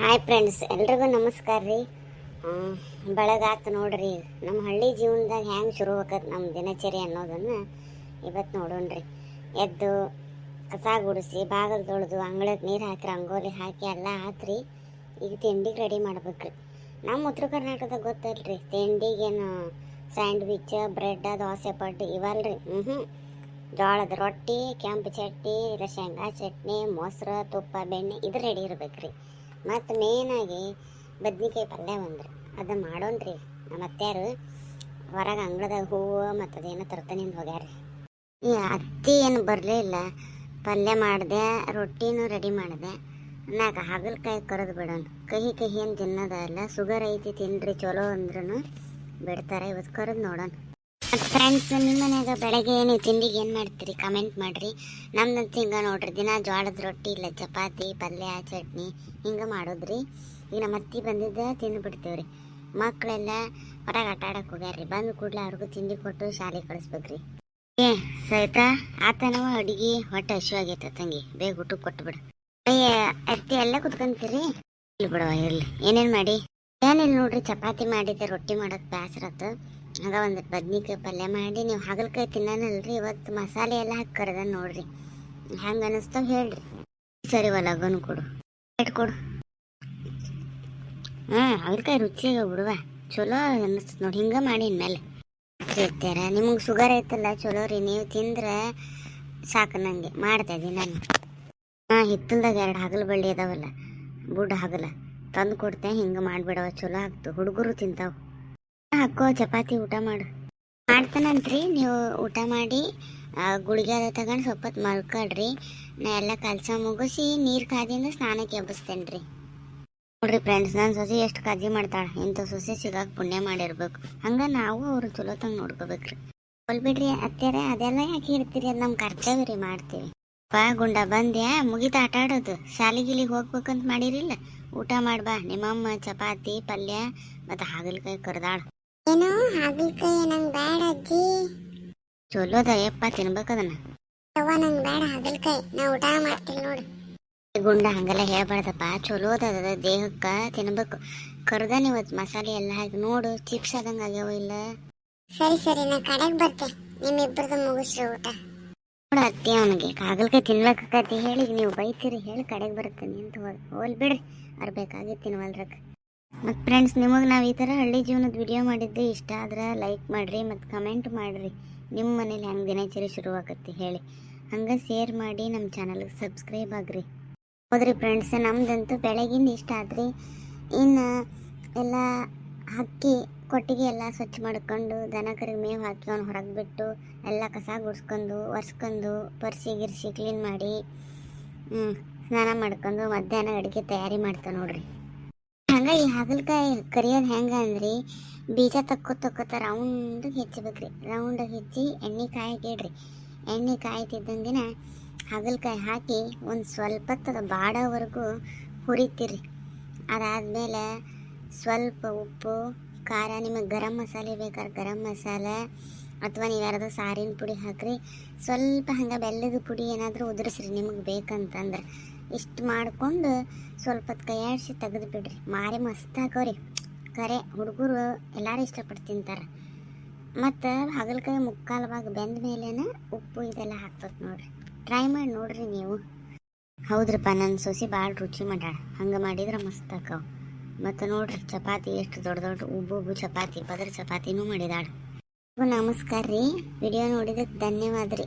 Hi friends ಎಲ್ರಿಗೂ ನಮಸ್ಕಾರ ರೀ. ಬೆಳಗಾತು ನೋಡ್ರಿ ನಮ್ಮ ಹಳ್ಳಿ ಜೀವನದಾಗ ಹೆಂಗೆ ಶುರು ಆಗತ್ತೆ ನಮ್ಮ ದಿನಚರಿ ಅನ್ನೋದನ್ನು ಇವತ್ತು ನೋಡೋಣ್ರಿ ಎದ್ದು ಕಸ ಗುಡಿಸಿ, ಬಾಗಿಲು ತೊಳೆದು ಅಂಗಳಕ್ಕೆ ನೀರು ಹಾಕಿ ರಂಗೋಲಿ ಹಾಕಿ ಎಲ್ಲ ಆತ್ರಿ. ಈಗ ತಿಂಡಿಗೆ ರೆಡಿ ಮಾಡ್ಬೇಕ್ರಿ ನಮ್ಮ ಉತ್ತರ ಕರ್ನಾಟಕದಾಗ ಗೊತ್ತಲ್ರಿ, ತಿಂಡಿಗೇನು ಸ್ಯಾಂಡ್ವಿಚ್ ಬ್ರೆಡ್ ದೋಸೆ ಪಡ್ಡು ಇವಲ್ರಿ. ಹ್ಞೂ ಜೋಳದ ರೊಟ್ಟಿ, ಕೆಂಪು ಚಟ್ನಿ ಇಲ್ಲ ಶೇಂಗಾ ಚಟ್ನಿ, ಮೊಸರು, ತುಪ್ಪ, ಬೆಣ್ಣೆ ಇದು ರೆಡಿ ಇರ್ಬೇಕ್ರಿ ಮತ್ತು ಮೇನಾಗಿ ಬದ್ನಿಕಾಯಿ ಪಲ್ಯ ಒಂದ್ರಿ ಅದು ಮಾಡೋಣ್ರಿ. ನಮ್ಮ ಅತ್ತೆಯರು ಹೊರಗೆ ಅಂಗಳದಾಗ ಹೂವು ಮತ್ತು ಅದೇನೋ ತರ್ತಾನಿಂದ ಹೋಗ್ಯಾರ ಈ ಅತ್ತಿ ಏನು ಬರಲೇ ಇಲ್ಲ. ಪಲ್ಯ ಮಾಡಿದೆ, ರೊಟ್ಟಿನೂ ರೆಡಿ ಮಾಡಿದೆ. ನಾಲ್ಕು ಹಾಗಲಕಾಯಿ ಕರೆದು ಬಿಡೋಣ. ಕಹಿ ಕಹಿ ಅಂತ ತಿನ್ನೋದಲ್ಲ ಸುಗರ್ ಐತಿ ತಿನ್ನಿರಿ ಚಲೋ ಅಂದ್ರೂ ಬಿಡ್ತಾರೆ. ಇವತ್ತು ಕರೆದು ನೋಡೋಣ. ಫ್ರೆಂಡ್ಸ್ ನಿಮ್ಮ ಮನ್ಯಾಗ ಬೆಳಗ್ಗೆ ಏನು ತಿಂಡಿಗೆ ಏನು ಮಾಡ್ತೀರಿ? ಕಮೆಂಟ್ ಮಾಡಿರಿ. ನಮ್ದಂತ ಹಿಂಗೆ ನೋಡ್ರಿ, ದಿನ ಜೋಳದ ರೊಟ್ಟಿ ಇಲ್ಲ, ಚಪಾತಿ, ಪಲ್ಯ, ಚಟ್ನಿ, ಹಿಂಗೆ ಮಾಡೋದ್ರಿ. ಈಗ ನಮ್ಮ ಅತ್ತಿ ಬಂದಿದ್ದ, ತಿಂದು ಬಿಡ್ತೇವ್ರಿ. ಮಕ್ಕಳೆಲ್ಲ ಹೊರಗೆ ಆಟ ಆಡಕ್ಕೆ ಹೋಗ್ಯಾರ್ರಿ. ಬಂದು ಕೂಡಲೇ ಅವ್ರಿಗೂ ತಿಂಡಿ ಕೊಟ್ಟು ಶಾಲೆಗೆ ಕಳಿಸ್ಬೇಕ್ರಿ. ಏ ಸಹಿತ ಆತನವ ಅಡುಗೆ ಹೊಟ್ಟೆ ಹಸಿವಾಗೈತೆ ತಂಗಿ. ಬೇಗ ಊಟಕ್ಕೆ ಕೊಟ್ಟು ಬಿಡು. ಅಯ್ಯ ಅತ್ತಿ ಎಲ್ಲ ಕುತ್ಕೊಂತೀರಿ? ಇಲ್ಲಿ ಬಿಡವ ಇರಲಿ. ಏನೇನು ಮಾಡಿ? ಏನಿಲ್ಲ ನೋಡ್ರಿ, ಚಪಾತಿ ಮಾಡಿದ್ದೆ, ರೊಟ್ಟಿ ಮಾಡೋಕೆ ಬೇಸರತ್ತು ಆಗ ಒಂದು ಬದ್ನಿಕಾಯಿ ಪಲ್ಯ ಮಾಡಿ ನೀವು ಹಾಗಲಕಾಯಿ ತಿನ್ನನಲ್ರಿ, ಇವತ್ತು ಮಸಾಲೆ ಎಲ್ಲ ಹಾಕಿ ಕರೆದ ನೋಡ್ರಿ. ಹೆಂಗೆ ಅನಿಸ್ತಾವ ಹೇಳ್ರಿ. ಸರಿ ಲಗನ್ ಕೊಡು. ಪ್ಲೇಟ್ ಕೊಡು. ಹಾಂ, ಹಾಗಲಕಾಯಿ ರುಚಿಯಾಗ ಬಿಡುವ. ಚಲೋ ಅನ್ನಿಸ್ತದೆ ನೋಡಿ, ಹಿಂಗೆ ಮಾಡಿ ಇನ್ಮೇಲೆ. ಇರ್ತೀರ ನಿಮಗೆ ಶುಗರ್ ಐತಲ್ಲ, ಚಲೋ ರೀ. ನೀವು ತಿಂದ್ರೆ ಸಾಕು ನನಗೆ ಮಾಡ್ತಾ ನಾನು. ಹಾಂ, ಹಿತ್ತಲ್ದಾಗ ಎರಡು ಹಗಲು ಬಳ್ಳಿ ಅದಾವಲ್ಲ, ಬುಡ್ ಹಗಲ. ತಂದು ಕೊಡ್ತೇನೆ ಹಿಂಗೆ ಮಾಡಿಬಿಡವ, ಚಲೋ ಆಗ್ತು. ಹುಡುಗರು ತಿಂತಾವ. ಹಾಕೋ ಚಪಾತಿ ಊಟ ಮಾಡು. ಮಾಡ್ತಾನಂತ್ರಿ ನೀವು ಊಟ ಮಾಡಿ ಗುಳಿಗೆ ಅದ ತಗೊಂಡು ಸ್ವಲ್ಪ ಮಲ್ಕೊಳ್ರಿ. ನಾ ಎಲ್ಲ ಕೆಲಸ ಮುಗಿಸಿ ನೀರು ಕಾದಿಂದ ಸ್ನಾನಕ್ಕೆ ಎಬ್ಬಿಸ್ತೇನೆ ರೀ. ನೋಡ್ರಿ ಫ್ರೆಂಡ್ಸ್ ನನ್ನ ಸೊಸೆ ಎಷ್ಟು ಕಾಜಿ ಮಾಡ್ತಾಳೆ. ಇಂಥ ಸೊಸೆ ಸಿಗಾಕ ಪುಣ್ಯ ಮಾಡಿರ್ಬೇಕು. ಹಂಗೆ ನಾವು ಅವ್ರು ಚಲೋ ತಂಗ ನೋಡ್ಕೋಬೇಕ್ರಿ. ಬಿಡ್ರಿ ಅತ್ತೆರೆ ಅದೆಲ್ಲ ಯಾಕೆ ಇರ್ತೀರಿ ಅದು ನಮ್ಮ ಕರ್ತವ್ಯ ರೀ ಮಾಡ್ತೀವಿ. ಬಾ ಗುಂಡ, ಬಂದ್ಯಾ? ಮುಗಿತ ಆಟ ಆಡೋದು. ಶಾಲಿಗಿಲಿಗೆ ಹೋಗ್ಬೇಕಂತ ಮಾಡಿರಿಲ್ಲ? ಊಟ ಮಾಡ್ಬಾ ನಿಮ್ಮಮ್ಮ ಚಪಾತಿ, ಪಲ್ಯ ಮತ್ತು ಹಾಗಲಕಾಯಿ ಕರ್ದಾಳ. ಏನೋ ಹಾಗಲಕಾಯಿ ನಂಗೆ ಬೇಡ ಅಜ್ಜಿ. ಚಲೋದ ಯಪ್ಪ ತಿನ್ಬೇಕದನ್ನ ಅವ್ವ ನಂಗೆ ಬೇಡ ಹಾಗಲಕಾಯಿ ನಾ ಊಟ ಮಾಡ್ತೀನಿ ನೋಡು. ಗುಂಡ ಹಂಗೆಲ್ಲ ಹೇಳ್ಬಾರ್ದಪ್ಪ. ಚಲೋದ ಅದ ದೇಹಕ್ಕೆ ತಿನ್ಬೇಕು. ಕರ್ದ ಇವತ್ತು ಮಸಾಲೆ ಎಲ್ಲ ಹಾಕಿ ನೋಡು ಚಿಪ್ಸ್ ಆದಂಗೆ ಆಗ್ಯಾವ ಇಲ್ಲ? ಸರಿ ಸರಿ ನಾ ಕಡೆಗೆ ಬರ್ತೆ ನಿಮ್ಮಿಬ್ಬರದು ಮುಗಿಸ್ರಿ ಊಟ. ನೋಡ ಅತ್ತಿ ಅವನಿಗೆ ಹಾಗಲಕಾಯಿ ತಿನ್ಬೇಕಾಗತ್ತಿ ಹೇಳಿ ನೀವು ಬೈತೀರಿ ಹೇಳಿ ಕಡೆಗೆ ಬರುತ್ತೆ. ಹೋಗಿ ಹೋಲ್ ಬಿಡ್ರಿ. ಅವ್ರು ತಿನ್ವಲ್ರಕ್ಕ ಮತ್ತು ಫ್ರೆಂಡ್ಸ್ ನಿಮಗೆ ನಾವು ಈ ಥರ ಹಳ್ಳಿ ಜೀವನದ ವಿಡಿಯೋ ಮಾಡಿದ್ದೆ ಇಷ್ಟ ಆದ್ರೆ ಲೈಕ್ ಮಾಡಿರಿ ಮತ್ತು ಕಮೆಂಟ್ ಮಾಡಿರಿ. ನಿಮ್ಮ ಮನೇಲಿ ಹೆಂಗೆ ದಿನಚರಿ ಶುರುವಾಗತ್ತೆ ಹೇಳಿ. ಹಂಗೆ ಶೇರ್ ಮಾಡಿ ನಮ್ಮ ಚಾನಲ್ಗೆ ಸಬ್ಸ್ಕ್ರೈಬ್ ಆಗ್ರಿ. ಹೋದ್ರಿ ಫ್ರೆಂಡ್ಸ್ ನಮ್ದಂತೂ ಬೆಳಗಿನ ಇಷ್ಟ ಆದ್ರಿ. ಇನ್ನು ಎಲ್ಲ ಹಕ್ಕಿ ಕೊಟ್ಟಿಗೆ ಎಲ್ಲ ಸ್ವಚ್ಛ ಮಾಡ್ಕೊಂಡು ದನ ಕರಿಗೆ ಮೇವು ಹಾಕಿ ಅವ್ನು ಹೊರಗೆ ಬಿಟ್ಟು ಎಲ್ಲ ಕಸ ಗುಡ್ಸ್ಕೊಂಡು, ಒರೆಸ್ಕೊಂಡು, ಪರ್ಸಿ ಗಿರ್ಸಿ ಕ್ಲೀನ್ ಮಾಡಿ ಸ್ನಾನ ಮಾಡ್ಕೊಂಡು ಮಧ್ಯಾಹ್ನ ಅಡುಗೆ ತಯಾರಿ ಮಾಡ್ತಾ ನೋಡ್ರಿ. ಹಂಗೆ ಈ ಹಾಗಲಕಾಯಿ ಕರಿಯೋದು ಹೆಂಗೆ ಅಂದ್ರಿ? ಬೀಜ ತಕ್ಕೋ ತಕ್ಕೋತ ರೌಂಡ್ ಹೆಚ್ಚಬೇಕ್ರಿ. ರೌಂಡ್ ಹೆಚ್ಚಿ ಎಣ್ಣೆ ಕಾಯಿ ಇಡ್ರಿ. ಎಣ್ಣೆ ಕಾಯ್ತಿದ್ದಂಗೆನ ಹಾಗಲಕಾಯಿ ಹಾಕಿ ಒಂದು ಸ್ವಲ್ಪ ಹೊತ್ತು ಬಾಡೋವರೆಗೂ ಹುರಿತೀರಿ. ಅದಾದಮೇಲೆ ಸ್ವಲ್ಪ ಉಪ್ಪು, ಖಾರ, ನಿಮಗೆ ಗರಂ ಮಸಾಲೆ ಬೇಕಾದ್ರೆ ಗರಂ ಮಸಾಲೆ ಅಥವಾ ನೀವು ಯಾರಾದ್ರೂ ಸಾರಿನ ಪುಡಿ ಹಾಕ್ರಿ. ಸ್ವಲ್ಪ ಹಂಗೆ ಬೆಲ್ಲದ ಪುಡಿ ಏನಾದರೂ ಉದುರಿಸ್ರಿ ನಿಮಗೆ ಬೇಕಂತಂದ್ರೆ. ಇಷ್ಟು ಮಾಡ್ಕೊಂಡು ಸ್ವಲ್ಪ ಹೊತ್ತು ಕೈಯಾಡಿಸಿ ತೆಗೆದು ಬಿಡ್ರಿ. ಮಾರಿ ಮಸ್ತ್ ಹಾಕೋರಿ ಕರೆ ಹುಡುಗರು ಎಲ್ಲರೂ ಇಷ್ಟಪಟ್ಟು ತಿಂತಾರೆ. ಮತ್ತು ಹಾಗಲಕಾಯಿ ಮುಕ್ಕಾಲು ಬೆಂದ ಮೇಲೇ ಉಪ್ಪು ಇದೆಲ್ಲ ಹಾಕ್ತದೆ ನೋಡ್ರಿ. ಟ್ರೈ ಮಾಡಿ ನೋಡ್ರಿ ನೀವು. ಹೌದ್ರಪ್ಪ ನನ್ನ ಸೊಸಿ ಭಾಳ ರುಚಿ ಮಾಡ್ಯಾಳ. ಹಂಗೆ ಮಾಡಿದ್ರೆ ಮಸ್ತ್ ಆಕಾವು. ಮತ್ತು ನೋಡ್ರಿ, ಚಪಾತಿ ಎಷ್ಟು ದೊಡ್ಡ ದೊಡ್ಡ ಉಬ್ಬು ಉಬ್ಬು ಚಪಾತಿ, ಪದರ ಚಪಾತಿನೂ ಮಾಡಿದಾಳೆ. ನಮಸ್ಕಾರ ರೀ ವಿಡಿಯೋ ನೋಡಿದಕ್ಕೆ ಧನ್ಯವಾದ ರೀ